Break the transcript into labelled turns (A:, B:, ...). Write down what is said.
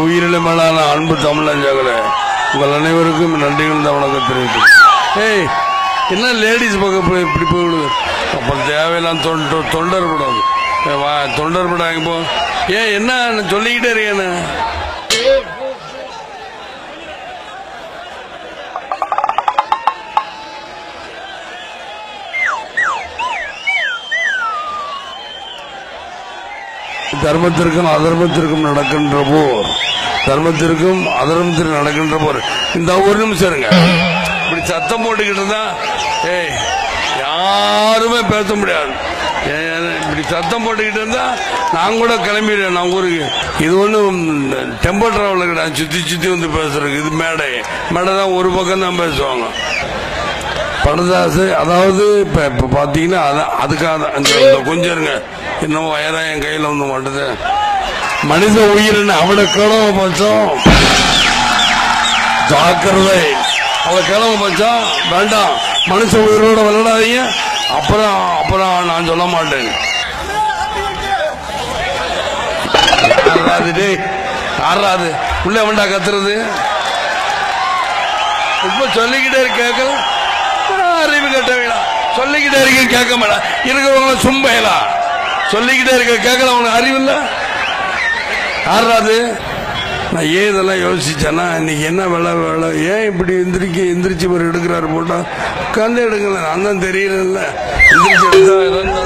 A: உயிரில மேலான அன்பு தமிழஞ்சாங்களே உங்கள் அனைவருக்கும் நன்றிகள் தான் வணக்கம் தெரிவித்து ஏய் என்ன லேடிஸ் பக்கம் போய் இப்படி போய் விடுது அப்புறம் தேவையெல்லாம் தொண்டு தொண்டர் படம் வா தொண்டர் படம் அங்கே போ ஏன் என்ன சொல்லிக்கிட்டே இருக்கேன்னு? தர்மத்திற்கும் அதர்மத்திற்கும் நடக்கின்ற போர். தர்மத்திற்கும் அதர்மத்திற்கும் நடக்கின்ற போர். இந்த ஒரு நிமிஷம் இருங்க. இப்படி சத்தம் போட்டுக்கிட்டு இருந்தா ஏய் யாருமே பேச முடியாது. இப்படி சத்தம் போட்டுக்கிட்டு இருந்தா நான் கூட கிளம்பிடுவேன். நான் ஊருக்கு. இது ஒன்றும் டெம்போ டிராவலர் கிடையாது. சுத்தி சுத்தி வந்து பேசுறதுக்கு. இது மேடை. மேடை தான் ஒரு பக்கம் தான் பேசுவாங்க. படதாசு அதாவது இப்ப இப்ப பாத்தீங்கன்னா அதான் அதுக்காக தான். இந்த கொஞ்சம் இருங்க. இன்னும் வயரா என் கையில வந்து மாட்டுது. மனித உயிரின் அவளை கிழமை பட்சம் ஜாக்கிரதை. அவளை கிழமை பட்சம் வேண்டாம். மனுஷ உயிரோட விளையாடாதீங்க. அப்புறம் அப்புறம் நான் சொல்ல மாட்டேன். யாராது டேய். உள்ள வேண்டா கத்துறது. இப்ப சொல்லிக்கிட்டே இருக்க கேட்கல. அறிவு கட்டவங்களா சொல்லிக்கிட்டே இருக்கேன் கேட்க மாட்டா இருக்கிறவங்க சும்பையலாம் சொல்லிக்கிட்டே இருக்க கேட்கல உனக்கு அறிவு இல்ல ஆறாது நான் ஏன் இதெல்லாம் யோசிச்சேன்னா இன்னைக்கு என்ன வேலை வேலை ஏன் இப்படி எந்திரிக்க எந்திரிச்சு ஒரு எடுக்கிறாரு போட்டா? உட்காந்து எடுக்கல நான் தான் தெரியல எந்திரிச்சு எடுத்தா